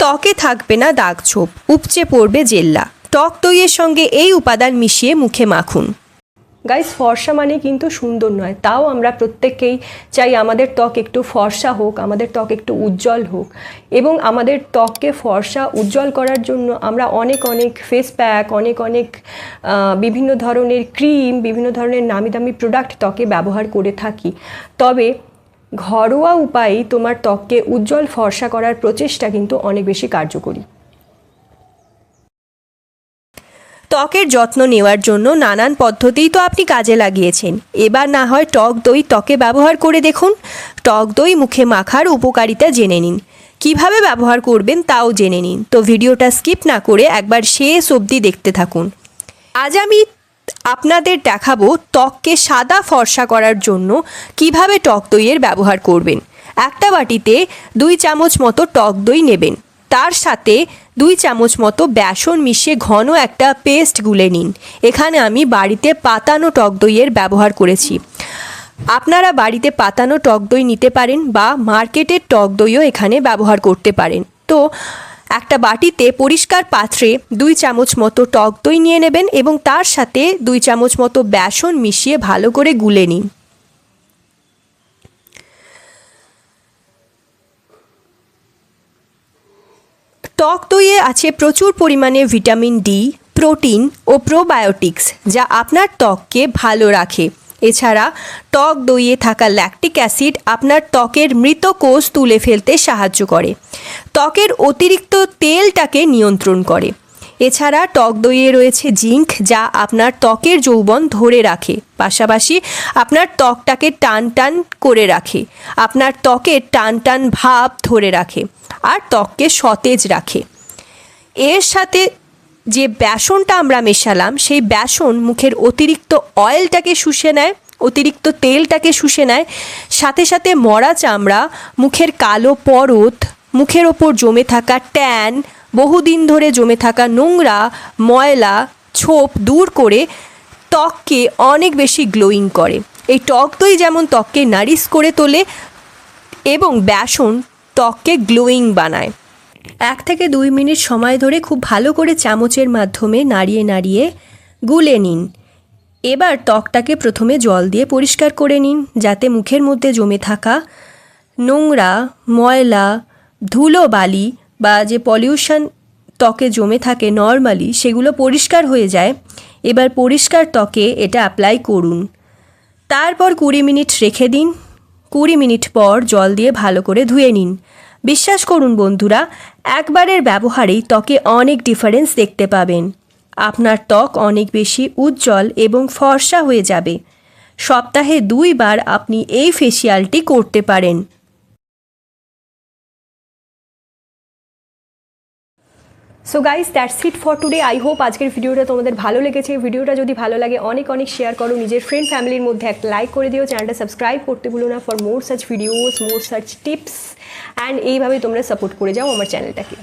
ত্বকে থাকবে না দাগ ছোপ উপচে পড়বে জেল্লা। টক দইয়ের সঙ্গে এই উপাদান মিশিয়ে মুখে মাখুন। গাইস, ফর্সা মানে কিন্তু সুন্দর নয়, তাও আমরা প্রত্যেককেই চাই আমাদের ত্বক একটু ফর্সা হোক, আমাদের ত্বক একটু উজ্জ্বল হোক। এবং আমাদের ত্বককে ফর্সা, উজ্জ্বল করার জন্য আমরা অনেক অনেক ফেস প্যাক অনেক অনেক বিভিন্ন ধরনের ক্রিম বিভিন্ন ধরনের নামি দামি প্রোডাক্ট ত্বকে ব্যবহার করে থাকি। তবে ঘরোয়া উপায়ে তোমার ত্বককে উজ্জ্বল ফর্সা করার প্রচেষ্টা কিন্তু অনেক বেশি কার্যকরী। ত্বকের যত্ন নেওয়ার জন্য নানান পদ্ধতিই তো আপনি কাজে লাগিয়েছেন। এবার না হয় টক দই ত্বকে ব্যবহার করে দেখুন। টক দই মুখে মাখার উপকারিতা জেনে নিন। কীভাবে ব্যবহার করবেন তাও জেনে নিন। তো ভিডিওটা স্কিপ না করে একবার শেষ অবধি দেখতে থাকুন। আজ আমি আপনাদের দেখাবো ত্বককে সাদা ফর্সা করার জন্য কীভাবে টক দইয়ের ব্যবহার করবেন। একটা বাটিতে দুই চামচ মতো টক দই নেবেন। তার সাথে দুই চামচ মতো বেসন মিশিয়ে ঘন একটা পেস্ট গুলে নিন। এখানে আমি বাড়িতে পাতানো টক দইয়ের ব্যবহার করেছি। আপনারা বাড়িতে পাতানো টক দই নিতে পারেন বা মার্কেটের টক দইও এখানে ব্যবহার করতে পারেন। তো একটা বাটিতে পরিষ্কার পাত্রে দুই চামচ মতো টক দই নিয়ে নেবেন এবং তার সাথে দুই চামচ মতো বেসন মিশিয়ে ভালো করে গুলে নিন। টক দইয়ে আছে প্রচুর পরিমাণে ভিটামিন ডি, প্রোটিন ও প্রোবায়োটিক্স যা আপনার ত্বককে ভালো রাখে। এছাড়া টক দইয়ে থাকা ল্যাকটিক অ্যাসিড আপনার ত্বকের মৃত কোষ তুলে ফেলতে সাহায্য করে। ত্বকের অতিরিক্ত তেলটাকে নিয়ন্ত্রণ করে। এছাড়া টক দইয়ে রয়েছে জিঙ্ক, যা আপনার ত্বকের যৌবন ধরে রাখে। পাশাপাশি আপনার ত্বকটাকে টান টান করে রাখে। আপনার ত্বকের টান টান ভাব ধরে রাখে আর ত্বককে সতেজ রাখে। এর সাথে যে বেসনটা আমরা মেশালাম, সেই বেসন মুখের অতিরিক্ত অয়েলটাকে শুষে নেয়, অতিরিক্ত তেলটাকে শুষে নেয়। সাথে সাথে মরা চামড়া, মুখের কালো পরত মুখের ওপর জমে থাকা ট্যান, বহুদিন ধরে জমে থাকা নোংরা ময়লা, ছোপ দূর করে ত্বককে অনেক বেশি গ্লোয়িং করে। এই টক দই যেমন ত্বককে নারিশ করে তোলে এবং বেসন ত্বককে গ্লোয়িং বানায়। এক থেকে দুই মিনিট সময় ধরে খুব ভালো করে চামচের মাধ্যমে নাড়িয়ে নাড়িয়ে গুলে নিন। এবার ত্বকটাকে প্রথমে জল দিয়ে পরিষ্কার করে নিন, যাতে মুখের মধ্যে জমে থাকা নোংরা ময়লা ধুলো বালি বা যে পলিউশন ত্বকে জমে থাকে নর্মালি, সেগুলো পরিষ্কার হয়ে যায়। এবার পরিষ্কার ত্বকে এটা অ্যাপ্লাই করুন। তারপর কুড়ি মিনিট রেখে দিন। কুড়ি মিনিট পর জল দিয়ে ভালো করে ধুয়ে নিন। বিশ্বাস করুন বন্ধুরা, একবারের ব্যবহারেই ত্বকে অনেক ডিফারেন্স দেখতে পাবেন। আপনার ত্বক অনেক বেশি উজ্জ্বল এবং ফর্সা হয়ে যাবে। সপ্তাহে দুইবার আপনি এই ফেসিয়ালটি করতে পারেন। So guys that's it for today I hope আজকের ভিডিওটা তোমাদের ভালো লেগেছে। ভিডিওটা যদি ভালো লাগে, অনেক অনেক শেয়ার করো। নিজের ফ্রেন্ড ফ্যামিলির মধ্যে একটা লাইক করে দিও। চ্যানেলটা সাবস্ক্রাইব করতে ভুলো না for more search videos more search tips and এইভাবে তোমরা সাপোর্ট করে যাও আমার চ্যানেলটাকে